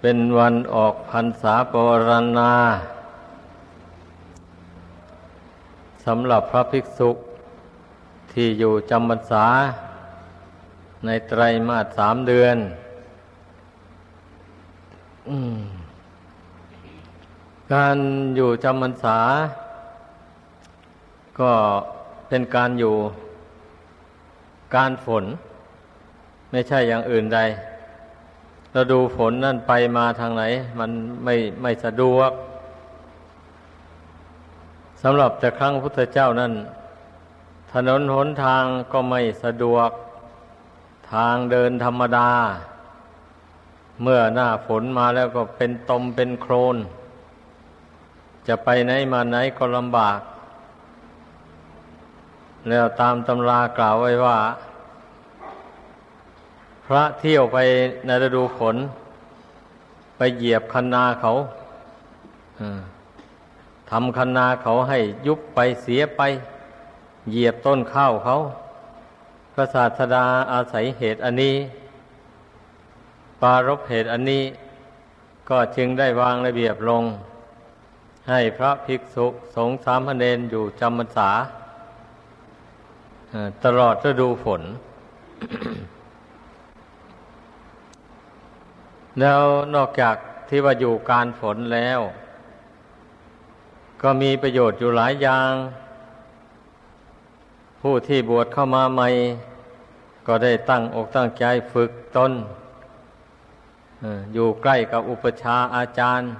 เป็นวันออกพรรษาปวารณาสำหรับพระภิกษุที่อยู่จำพรรษา ในไตรมาสสามเดือนอการอยู่จำพรรษา ก็เป็นการอยู่การฝน ไม่ใช่อย่างอื่นใด เราดูฝนนั่นไปมาทางไหน มันไม่ไม่สะดวกสำหรับแต่ครั้งพุทธเจ้านั้น ถนนหนทางก็ไม่สะดวก ทางเดินธรรมดา เมื่อหน้าฝนมาแล้วก็เป็นตมเป็นโครน จะไปไหนมาไหนก็ลำบาก แล้วตามตำรากล่าวไว้ว่า ระเที่ยวไปในฤดูฝนไปเหยียบคันนาเขาทำคันนาเขาให้ยุบไปเสียไป เหยียบต้นข้าวเขา พระศาสดาอาศัยเหตุอันนี้ ปารบเหตุอันนี้ ก็จึงได้วางระเบียบลง ให้พระภิกษุสงฆ์สามเณรอยู่จำพรรษาตลอดฤดูฝน แล้วนอกจากที่ว่าอยู่การฝนแล้ว ก็มีประโยชน์อยู่หลายอย่าง ผู้ที่บวชเข้ามาใหม่ ก็ได้ตั้งอกตั้งใจฝึกตนอยู่ใกล้กับอุปชาอาจารย์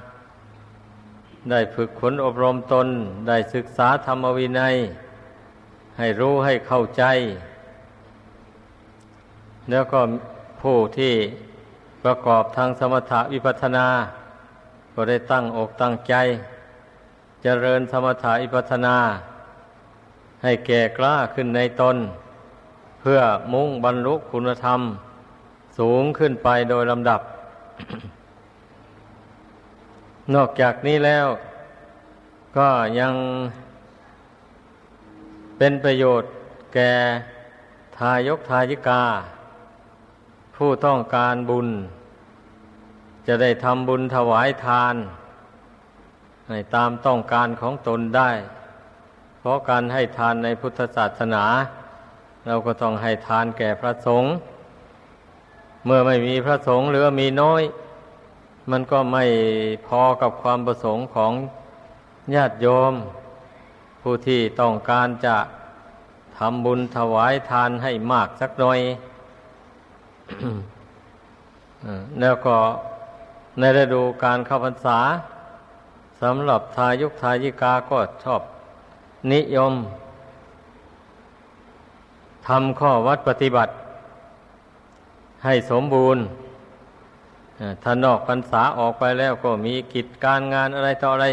ได้ฝึกขนอบรมตน ได้ศึกษาธรรมวินัย ให้รู้ให้เข้าใจ แล้วก็ผู้ที่ ประกอบทางสมถะวิปัสนา ก็ได้ตั้งอกตั้งใจ เจริญสมถะวิปัสนา ให้แก่กล้าขึ้นในตน เพื่อมุ่งบรรลุคุณธรรม สูงขึ้นไปโดยลำดับ นอกจากนี้แล้ว ก็ยังเป็นประโยชน์แก่ทายกทายิกา ผู้ต้องการบุญ จะได้ทำบุญถวายทาน ให้ตามต้องการของตนได้ เพราะการให้ทานในพุทธศาสนา เราก็ต้องให้ทานแก่พระสงฆ์เมื่อไม่มีพระสงฆ์หรือมีน้อย มันก็ไม่พอกับความประสงค์ของญาติโยม ผู้ที่ต้องการจะทำบุญถวายทานให้มากสักหน่อย แล้วก็ในฤดูการเข้าพรรษาสำหรับทายุกทายิกาก็ชอบ นิยมทำข้อวัดปฏิบัติ ให้สมบูรณ์ถ้านอกพรรษาออกไปแล้วก็มีกิจการงานอะไรต่ออะไร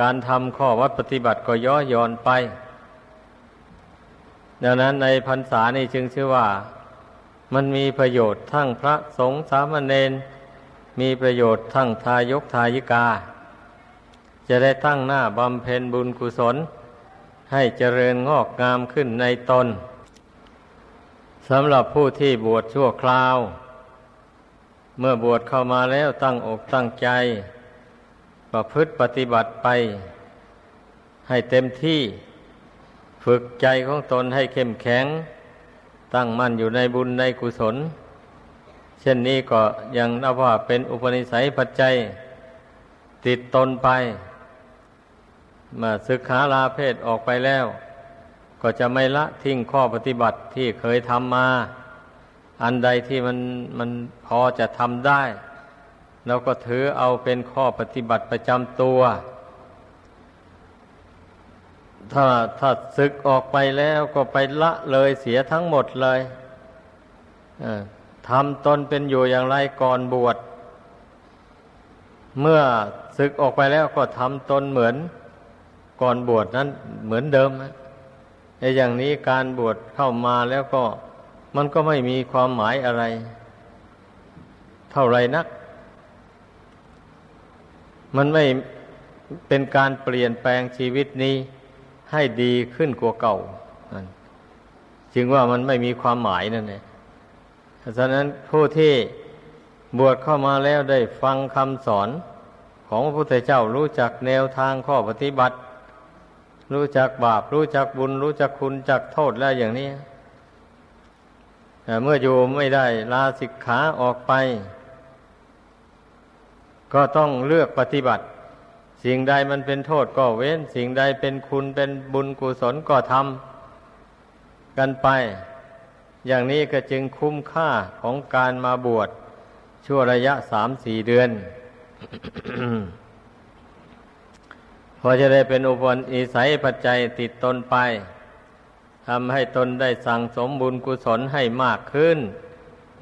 การทำข้อวัดปฏิบัติก็ย่อหย่อนไป ดังนั้นในพรรษานี่จึงชื่อว่า มันมีประโยชน์ทั้งพระสงฆ์สามเณรมีประโยชน์ทั้งทายกทายิกา จะได้ตั้งหน้าบำเพ็ญบุญกุศล ให้เจริญงอกงามขึ้นในตนสำหรับผู้ที่บวชชั่วคราว เมื่อบวชเข้ามาแล้วตั้งอกตั้งใจ ประพฤติปฏิบัติไป ให้เต็มที่ ฝึกใจของตนให้เข้มแข็ง ตั้งมั่นอยู่ในบุญในกุศล เช่นนี้ก็ยังนับว่าเป็นอุปนิสัยปัจจัย ติดตนไป มาศึกษาลาเพศออกไปแล้ว ก็จะไม่ละทิ้งข้อปฏิบัติที่เคยทำมา อันใดที่มันมันพอจะทำได้เราก็ถือเอาเป็นข้อปฏิบัติประจำตัว ถ้าถ้าศึกออกไปแล้วก็ไปละเลยเสียทั้งหมดเลยทำตนเป็นอยู่อย่างไรก่อนบวช เมื่อศึกออกไปแล้วก็ทำตนเหมือนก่อนบวชนั้นเหมือนเดิมในอย่างนี้การบวชเข้ามาแล้วก็มันก็ไม่มีความหมายอะไร เท่าไรนัก มันไม่เป็นการเปลี่ยนแปลงชีวิตนี้ ให้ดีขึ้นกว่าเก่าจึงว่ามันไม่มีความหมายนั่นเองฉะนั้นผู้ที่บวชเข้ามาแล้วได้ฟังคำสอนของพระพุทธเจ้ารู้จักแนวทางข้อปฏิบัติ รู้จักบาป รู้จักบุญ รู้จักคุณจักโทษแล้วอย่างนี้แต่เมื่ออยู่ไม่ได้ลาสิกขาออกไป ก็ต้องเลือกปฏิบัติ สิ่งใดมันเป็นโทษก็เว้น สิ่งใดเป็นคุณเป็นบุญกุศลก็ทำกันไป อย่างนี้ก็จึงคุ้มค่าของการมาบวชชั่วระยะสามสี่เดือน พอจะได้เป็นอุปนิสัยปัจจัยติดตนไปทำให้ตนได้สั่งสมบุญกุศลให้มากขึ้น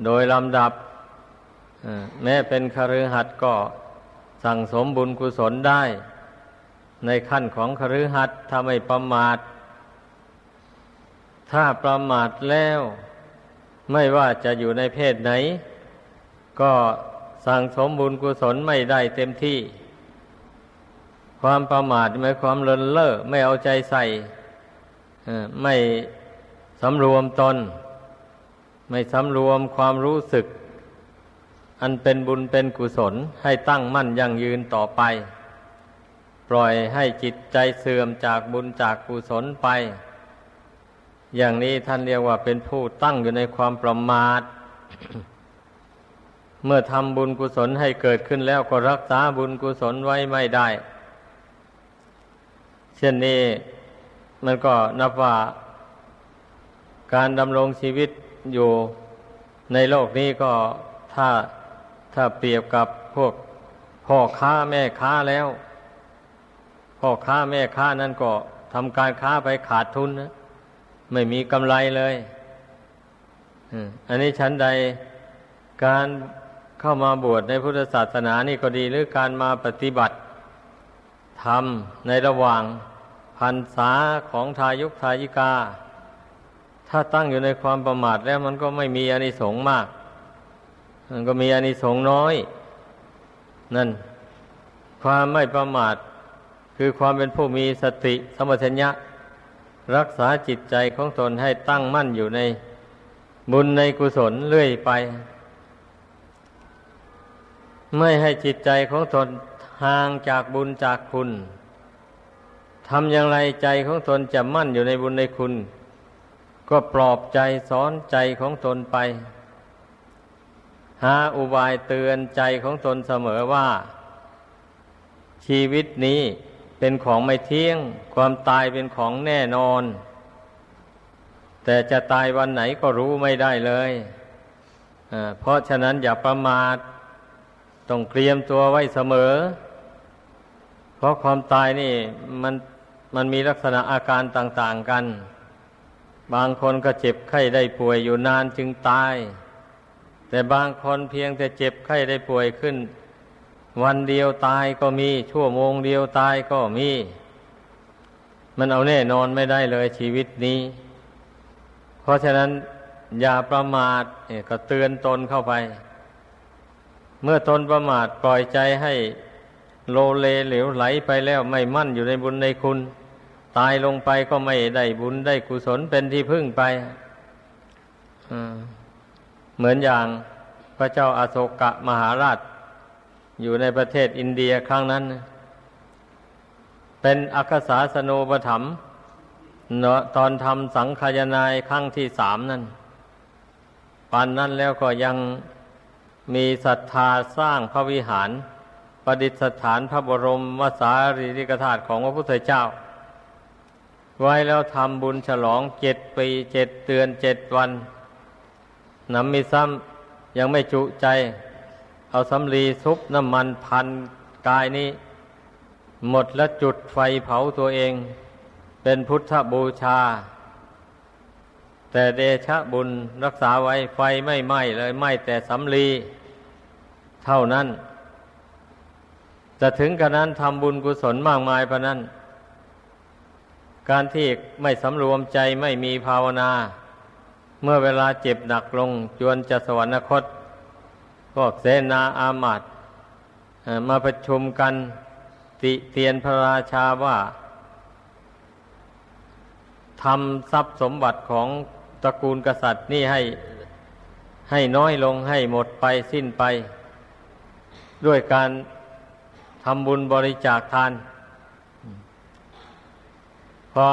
โดยลำดับ แม้เป็นคฤหัสถ์ก็ สั่งสมบุญกุศลได้ ในขั้นของคฤหัสถ์ถ้าไม่ประมาท ถ้าประมาทแล้ว ไม่ว่าจะอยู่ในเพศไหน ก็สั่งสมบุญกุศลไม่ได้เต็มที่ ความประมาทหมายความเลินเล่อไม่เอาใจใส่ไม่สำรวมตน ไม่สำรวมความรู้สึก อันเป็นบุญเป็นกุศลให้ตั้งมั่นยั่งยืนต่อไป ปล่อยให้จิตใจเสื่อมจากบุญจากกุศลไป อย่างนี้ท่านเรียกว่าเป็นผู้ตั้งอยู่ในความประมาท เมื่อทำบุญกุศลให้เกิดขึ้นแล้วก็รักษาบุญกุศลไว้ไม่ได้ เช่นนี้มันก็นับว่า การดำรงชีวิตอยู่ในโลกนี้ก็ถ้า ถ้าเปรียบกับพวกพ่อค้าแม่ค้าแล้ว พ่อค้าแม่ค้านั่นก็ทำการค้าไปขาดทุนนะไม่มีกำไรเลยอันนี้ชั้นใดการเข้ามาบวชในพุทธศาสนานี่ก็ดีหรือการมาปฏิบัติธรรมในระหว่างพรรษาของทายุกทายิกา ถ้าตั้งอยู่ในความประมาทแล้วมันก็ไม่มีอานิสงส์มาก มันก็มีอานิสงส์น้อย นั่น ความไม่ประมาท คือความเป็นผู้มีสติสมัชัญญะ รักษาจิตใจของตนให้ตั้งมั่นอยู่ในบุญในกุศลเรื่อยไป ไม่ให้จิตใจของตนห่างจากบุญจากคุณทำอย่างไรใจของตนจะมั่นอยู่ในบุญในคุณ ก็ปลอบใจสอนใจของตนไป หาอุบายเตือนใจของตนเสมอว่า ชีวิตนี้เป็นของไม่เที่ยง ความตายเป็นของแน่นอน แต่จะตายวันไหนก็รู้ไม่ได้เลยเพราะฉะนั้นอย่าประมาทต้องเตรียมตัวไว้เสมอ เพราะความตายนี่มันมันมีลักษณะอาการต่าง ๆกัน บางคนก็เจ็บไข้ได้ป่วยอยู่นานจึงตาย แต่บางคนเพียงแต่เจ็บไข้ได้ป่วยขึ้น วันเดียวตายก็มี ชั่วโมงเดียวตายก็มี มันเอาแน่นอนไม่ได้เลยชีวิตนี้ เพราะฉะนั้นอย่าประมาทก็เตือนตนเข้าไป เมื่อตนประมาทปล่อยใจให้โลเลเหลวไหลไปแล้วไม่มั่นอยู่ในบุญในคุณ ตายลงไปก็ไม่ได้บุญได้กุศลเป็นที่พึ่งไป อืม เหมือนอย่างพระเจ้าอาโศกะมหาราช อยู่ในประเทศอินเดียครั้งนั้น เป็นอักษาสโนปถัมภ์เนาะตอนทำสังขายนายครั้งที่สามนั่นปานนั้นแล้วก็ยังมีศรัทธาสร้างพระวิหาร ประดิษฐานพระบรมวสารีริกธาตุของพระพุทธเจ้า ไว้แล้วทำบุญฉลองเจ็ดปีเจ็ดเดือนเจ็ดวัน น้ำมีซ้ำยังไม่จุใจ เอาสำลีซุปน้ำมันพันกายนี้ หมดแล้วจุดไฟเผาตัวเอง เป็นพุทธบูชา แต่เดชะบุญรักษาไว้ไฟไม่ไหม้เลยไหม้แต่สำลีเท่านั้น จะถึงกระนั้นทำบุญกุศลมากมายปะนั้น การที่ไม่สำรวมใจไม่มีภาวนา เมื่อเวลาเจ็บหนักลง จวนจะสวรรคต พวกเสนาอามาตมาประชุมกันติเตียนพระราชาว่าทำทรัพย์สมบัติของตระกูลกษัตริย์นี่ให้ให้น้อยลงให้หมดไปสิ้นไป ด้วยการทำบุญบริจาคทาน พอ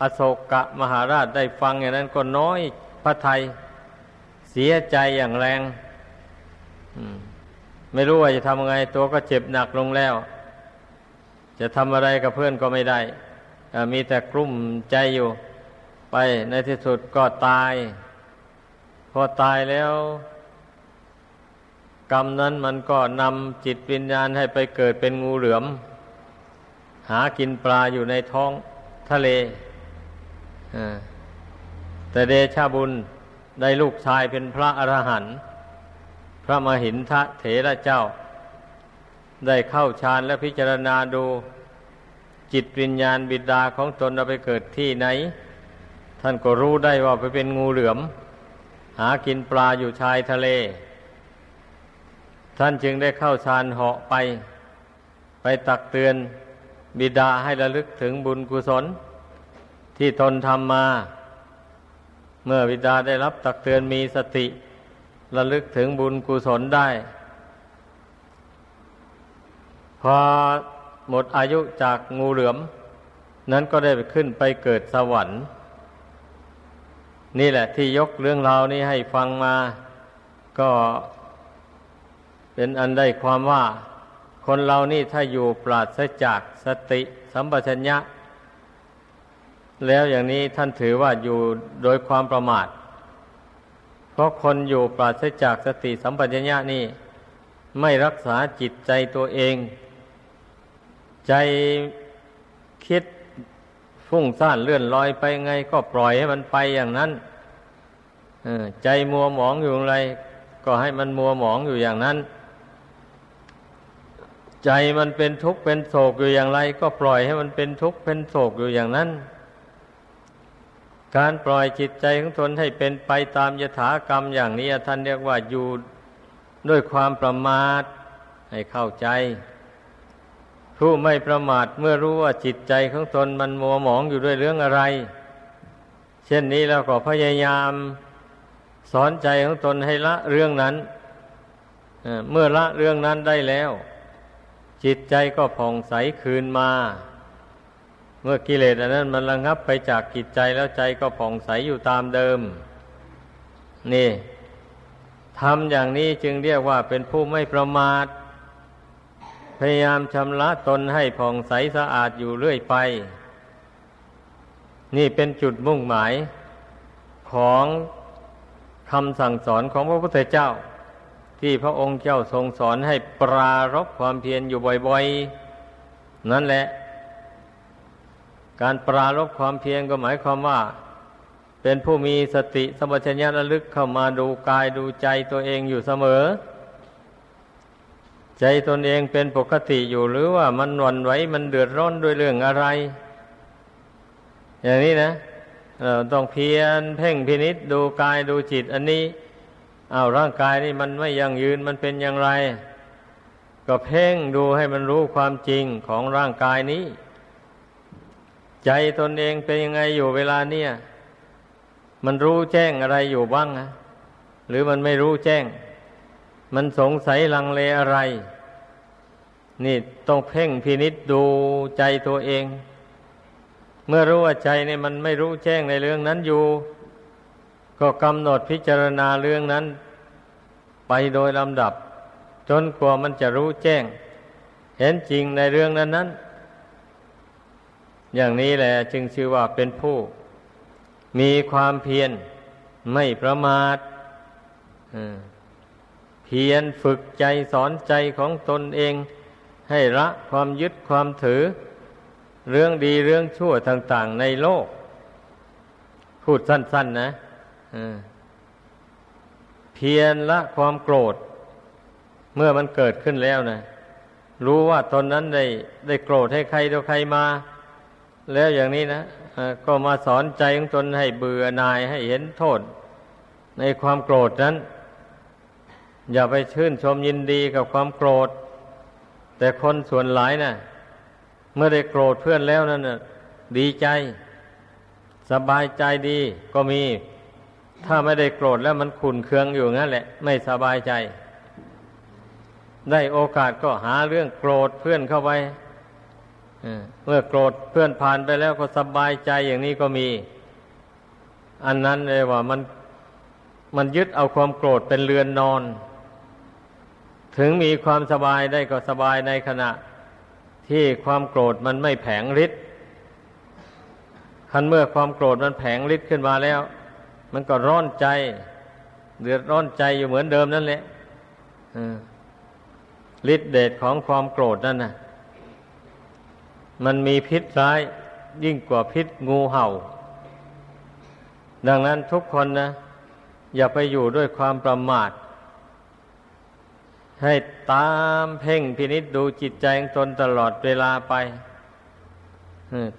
อโศกะมหาราชได้ฟังอย่างนั้นก็น้อยพระไทยเสียใจอย่างแรงไม่รู้ว่าจะทำไง ตัวก็เจ็บหนักลงแล้ว จะทำอะไรกับเพื่อนก็ไม่ได้มีแต่กลุ้มใจอยู่ ไปในที่สุดก็ตาย พอตายแล้ว กรรมนั้นมันก็นำจิตวิญญาณให้ไปเกิดเป็นงูเหลือม หากินปลาอยู่ในท้องทะเล แต่เดชาบุญได้ลูกชายเป็นพระอรหันต์พระมหินทะเถระเจ้า ได้เข้าฌานและพิจารณาดูจิตวิญญาณบิดาของตนเอาไปเกิดที่ไหน ท่านก็รู้ได้ว่าไปเป็นงูเหลือม หากินปลาอยู่ชายทะเล ท่านจึงได้เข้าฌานเหาะไป ไปตักเตือนบิดาให้ระลึกถึงบุญกุศล ที่ตนทำมา เมื่อบิดาได้รับตักเตือนมีสติ ระลึกถึงบุญกุศลได้ พอหมดอายุจากงูเหลือม นั้นก็ได้ไปขึ้นไปเกิดสวรรค์ นี่แหละที่ยกเรื่องราวนี้ให้ฟังมา ก็เป็นอันได้ความว่า คนเรานี่ถ้าอยู่ปราศจากสติ สัมปชัญญะ แล้วอย่างนี้ท่านถือว่าอยู่โดยความประมาท เพราะคนอยู่ปราศจากสติสัมปชัญญะนี่ ไม่รักษาจิตใจตัวเอง ใจคิดฟุ้งซ่านเลื่อนลอยไปไงก็ปล่อยให้มันไปอย่างนั้นออใจมัวหมองอยู่อะไร ก็ให้มันมัวหมองอยู่อย่างนั้น ใจมันเป็นทุกข์เป็นโศกอยู่อย่างไร ก็ปล่อยให้มันเป็นทุกข์เป็นโศกอยู่อย่างนั้น การปล่อยจิตใจของตนให้เป็นไปตามยถากรรมอย่างนี้ท่านเรียกว่าอยู่ด้วยความประมาทให้เข้าใจ ผู้ไม่ประมาทเมื่อรู้ว่าจิตใจของตนมันมัวหมองอยู่ด้วยเรื่องอะไร เช่นนี้แล้วก็พยายามสอนใจของตนให้ละเรื่องนั้นเมื่อละเรื่องนั้นได้แล้ว จิตใจก็ผ่องใสคืนมา มื่อกิเลสอันนั้นมันระงับไปจากจิตใจแล้วใจก็ผ่องใสอยู่ตามเดิม นี่ทำอย่างนี้จึงเรียกว่าเป็นผู้ไม่ประมาท พยายามชำระตนให้ผ่องใสสะอาดอยู่เรื่อยไป นี่เป็นจุดมุ่งหมายของคำสั่งสอนของพระพุทธเจ้า ที่พระองค์เจ้าทรงสอนให้ปรารบความเพียรอยู่บ่อย ๆ นั่นแหละ การปรารบความเพียรก็หมายความว่า เป็นผู้มีสติสมปชัญญะระลึกเข้ามาดูกายดูใจตัวเองอยู่เสมอ ใจตนเองเป็นปกติอยู่หรือว่ามันหวั่นไหวมันเดือดร้อนด้วยเรื่องอะไร อย่างนี้นะเราต้องเพียรเพ่งพินิษดูกายดูจิต อันนี้อา้าวร่างกายนี่มันไม่ยั่งยืนมันเป็นอย่างไร ก็เพ่งดูให้มันรู้ความจริงของร่างกายนี้ ใจตนเองเป็นยังไงอยู่เวลาเนี่ย มันรู้แจ้งอะไรอยู่บ้างนะหรือมันไม่รู้แจ้ง มันสงสัยลังเลอะไร นี่ต้องเพ่งพินิษดูใจตัวเอง เมื่อรู้ว่าใจเนี่ยมันไม่รู้แจ้งในเรื่องนั้นอยู่ ก็กำหนดพิจารณาเรื่องนั้น ไปโดยลำดับ จนกว่ามันจะรู้แจ้ง เห็นจริงในเรื่องนั้นนั้น อย่างนี้แหละจึงชื่อว่าเป็นผู้ มีความเพียรไม่ประมาทเพียรฝึกใจสอนใจของตนเอง ให้ละความยึดความถือ เรื่องดีเรื่องชั่วต่างๆในโลก พูดสั้น ๆ นะเพียรละความโกรธ เมื่อมันเกิดขึ้นแล้วนะรู้ว่าตนนั้นได้ได้โกรธให้ใครตัวใครมา แล้วอย่างนี้นะก็มาสอนใจของตนให้เบื่อหน่ายให้เห็นโทษ ในความโกรธนั้น อย่าไปชื่นชมยินดีกับความโกรธ แต่คนส่วนหลายนะ่ะ เมื่อได้โกรธเพื่อนแล้วนั่นนะดีใจ สบายใจดีก็มี ถ้าไม่ได้โกรธแล้วมันขุนเคืองอยู่งั้นแหละ ไม่สบายใจ ได้โอกาสก็หาเรื่องโกรธเพื่อนเข้าไป เมื่อโกรธเพื่อนผ่านไปแล้วก็สบายใจอย่างนี้ก็มี อันนั้นเลยว่ามันมันยึดเอาความโกรธเป็นเรือนนอน ถึงมีความสบายได้ก็สบายในขณะ ที่ความโกรธมันไม่แผงฤทธิ์คันเมื่อความโกรธมันแผงฤทธิ์ขึ้นมาแล้ว มันก็ร้อนใจ เดือดร้อนใจอยู่เหมือนเดิมนั่นแหละฤทธิ์เดชของความโกรธนั่นน่ะ มันมีพิษร้ายยิ่งกว่าพิษงูเห่า ดังนั้นทุกคนนะ อย่าไปอยู่ด้วยความประมาท ให้ตามเพ่งพินิษดูจิตใจของตนตลอดเวลาไป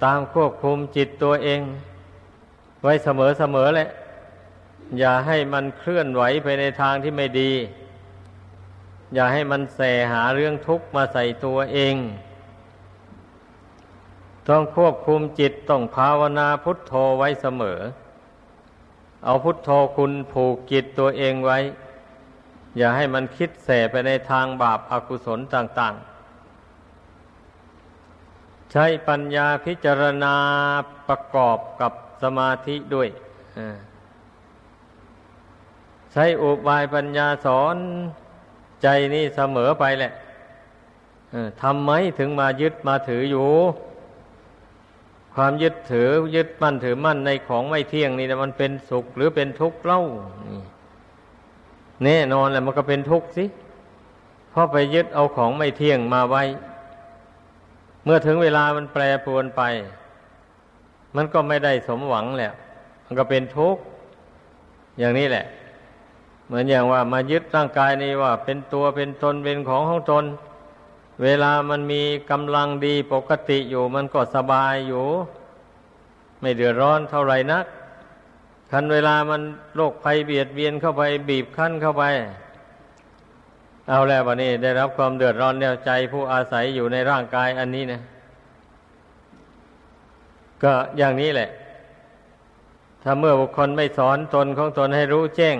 ตามควบคุมจิตตัวเอง ไว้เสมอเสมอแหละ อย่าให้มันเคลื่อนไหวไปในทางที่ไม่ดี อย่าให้มันแสหาเรื่องทุกข์มาใส่ตัวเอง ต้องควบคุมจิตต้องภาวนาพุทโธไว้เสมอ เอาพุทโธคุณผูกจิตตัวเองไว้ อย่าให้มันคิดแสไปในทางบาปอากุศลต่าง ๆ ใช้ปัญญาพิจารณาประกอบกับสมาธิด้วยใช้อุบายปัญญาสอนใจนี่เสมอไปแหละทำไมถึงมายึดมาถืออยู่ ความยึดถือยึดมั่นถือมั่นในของไม่เที่ยงนี่นะมันเป็นสุขหรือเป็นทุกข์เล่าแน่นอนแหละมันก็เป็นทุกข์สิเพราะไปยึดเอาของไม่เที่ยงมาไว้ เมื่อถึงเวลามันแปรปรวนไป มันก็ไม่ได้สมหวังแหละมันก็เป็นทุกข์อย่างนี้แหละ เหมือนอย่างว่ามายึดร่างกายนี้ว่า เป็นตัวเป็นตนเป็นของของตน เวลามันมีกำลังดีปกติอยู่มันก็สบายอยู่ ไม่เดือดร้อนเท่าไหร่นักคันเวลามันโรคภัยเบียดเบียนเข้าไปบีบคั้นเข้าไป เอาแล้ววันนี้ได้รับความเดือดร้อนแนวใจผู้อาศัยอยู่ในร่างกายอันนี้นะ ก็อย่างนี้แหละ ถ้าเมื่อบุคคลไม่สอนตนของตนให้รู้แจ้ง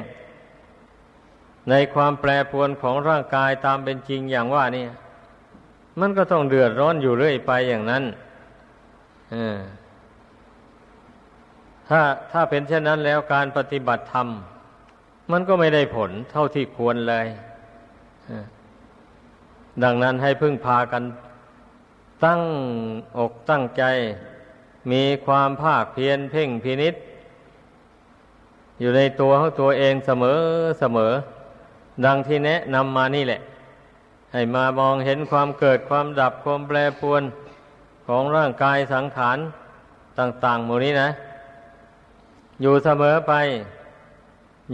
ในความแปรปรวนของร่างกายตามเป็นจริงอย่างว่านี่ มันก็ต้องเดือดร้อนอยู่เรื่อยไปอย่างนั้นถ้าถ้าเป็นเช่นนั้นแล้วการปฏิบัติธรรม มันก็ไม่ได้ผลเท่าที่ควรเลยดังนั้นให้พึ่งพากันตั้งอกตั้งใจ มีความภาคเพียรเพ่งพินิษอยู่ในตัวของตัวเองเสมอเสมอ ดังที่แนะนำมานี่แหละ ให้มามองเห็นความเกิดความดับความแปรปรวนของร่างกายสังขารต่างๆหมู่นี้นะ อยู่เสมอไป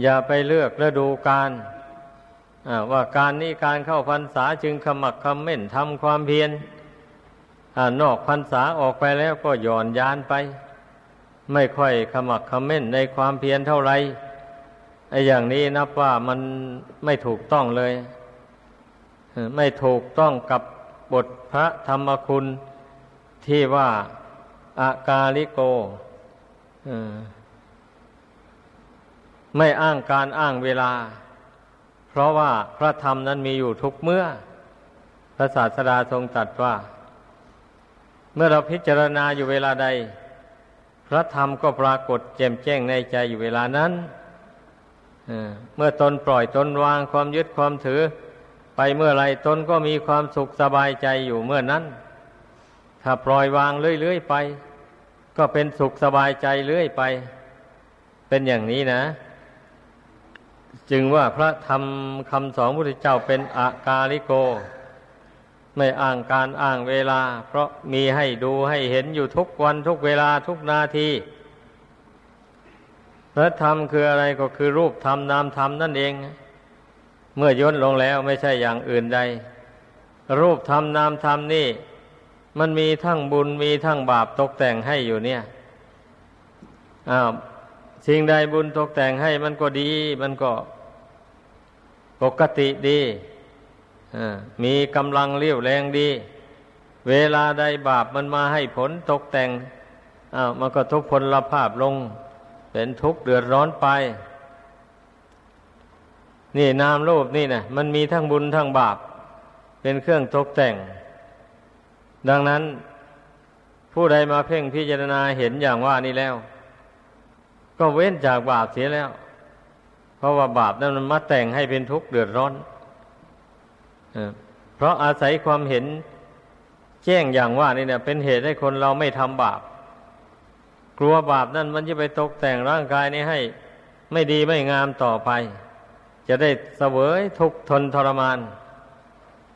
อย่าไปเลือกฤดูการว่าการนี้การเข้าพรรษาจึงขมักคำเม่นทำความเพียรนอกพรรษาออกไปแล้วก็หย่อนยานไป ไม่ค่อยขมักคำเม่นในความเพียรเท่าไรไอ้อย่างนี้นับว่ามันไม่ถูกต้องเลย ไม่ถูกต้องกับบทพระธรรมคุณที่ว่าอากาลิโกไม่อ้างการอ้างเวลา เพราะว่าพระธรรมนั้นมีอยู่ทุกเมื่อ พระศาสดาทรงตรัสว่า เมื่อเราพิจารณาอยู่เวลาใด พระธรรมก็ปรากฏแจ่มแจ้งในใจอยู่เวลานั้นเมื่อตนปล่อยตนวางความยึดความถือ ไปเมื่อไรตนก็มีความสุขสบายใจอยู่เมื่อนั้น ถ้าปล่อยวางเรื่อยๆไป ก็เป็นสุขสบายใจเรื่อยไป เป็นอย่างนี้นะ จึงว่าพระธรรมคำสอนพระพุทธเจ้าเป็นอากาลิโก ไม่อ้างการอ้างเวลา เพราะมีให้ดูให้เห็นอยู่ทุกวันทุกเวลาทุกนาทีพระธรรมคืออะไรก็คือรูปธรรมนามธรรมนั่นเอง เมื่อย่นลงแล้วไม่ใช่อย่างอื่นใด รูปธรรมนามธรรมนี่ มันมีทั้งบุญมีทั้งบาปตกแต่งให้อยู่เนี่ยอ้าวสิ่งใดบุญตกแต่งให้มันก็ดี มันก็ปกติดีมีกำลังเลี้ยวแรงดี เวลาใดบาปมันมาให้ผลตกแต่งอ้าวมันก็ทุกพลภาพลง เป็นทุกข์เดือดร้อนไป นี่นามรูปนี่นะมันมีทั้งบุญทั้งบาป เป็นเครื่องตกแต่ง ดังนั้น ผู้ใดมาเพ่งพิจารณาเห็นอย่างว่านี้แล้ว ก็เว้นจากบาปเสียแล้ว เพราะว่าบาปนั้นมันมาแต่งให้เป็นทุกข์เดือดร้อนเพราะอาศัยความเห็นแจ้งอย่างว่านี่เนี่ย เป็นเหตุให้คนเราไม่ทำบาป กลัวบาปนั่นมันจะไปตกแต่งร่างกายนี้ให้ ไม่ดีไม่งามต่อไป จะได้เสวยทุกทนทรมาน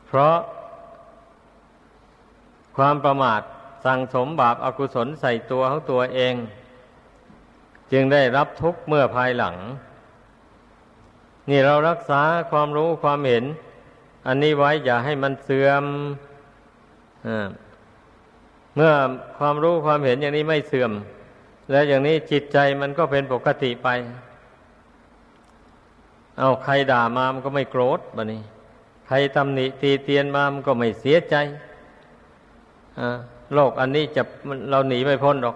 เพราะความประมาทสั่งสมบาปอากุศลใส่ตัวของตัวเอง จึงได้รับทุกข์เมื่อภายหลัง นี่เรารักษาความรู้ความเห็น อันนี้ไว้อย่าให้มันเสื่อมอเมื่อความรู้ความเห็นอย่างนี้ไม่เสื่อม แล้วอย่างนี้จิตใจมันก็เป็นปกติไป เอาใครด่ามามันก็ไม่โกรธบะนี้ ใครตำหนิตีเตียนมามันก็ไม่เสียใจโลกอันนี้จะมันเราหนีไม่พ้นหรอก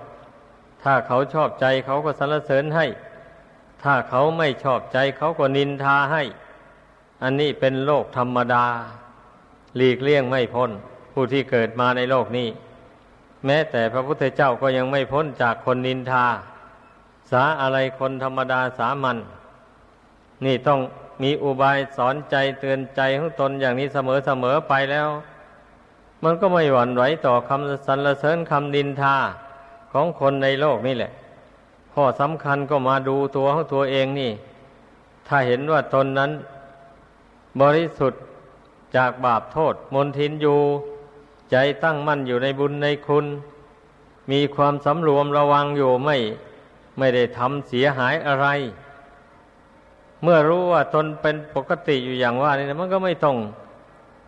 ถ้าเขาชอบใจเขาก็สรรเสริญให้ ถ้าเขาไม่ชอบใจเขาก็นินทาให้ อันนี้เป็นโลกธรรมดา หลีกเลี่ยงไม่พ้น ผู้ที่เกิดมาในโลกนี้ แม้แต่พระพุทธเจ้าก็ยังไม่พ้นจากคนนินทา สาอะไรคนธรรมดาสามัญ นี่ต้องมีอุบายสอนใจเตือนใจของตนอย่างนี้เสมอเสมอไปแล้ว มันก็ไม่หวั่นไหวต่อคำสรรเสริญคำดินทาของคนในโลกนี่แหละ ข้อสำคัญก็มาดูตัวของตัวเองนี่ ถ้าเห็นว่าตนนั้น บริสุทธิ์จากบาปโทษ มนทินอยู่ ใจตั้งมั่นอยู่ในบุญในคุณ มีความสำรวมระวังอยู่ไม่ ไม่ได้ทำเสียหายอะไร เมื่อรู้ว่าตนเป็นปกติอยู่อย่างว่านี่นะมันก็ไม่ต้อง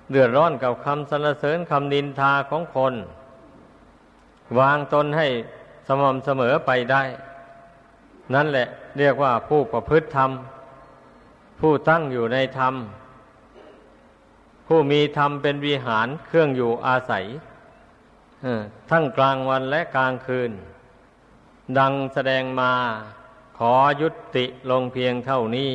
เดือดร้อนกับคำสรรเสริญคำนินทาของคน วางตนให้สม่ำเสมอไปได้ นั่นแหละเรียกว่าผู้ประพฤติธรรม ผู้ตั้งอยู่ในธรรม ผู้มีธรรมเป็นวิหารเครื่องอยู่อาศัยทั้งกลางวันและกลางคืน ดังแสดงมา ขอยุติลงเพียงเท่านี้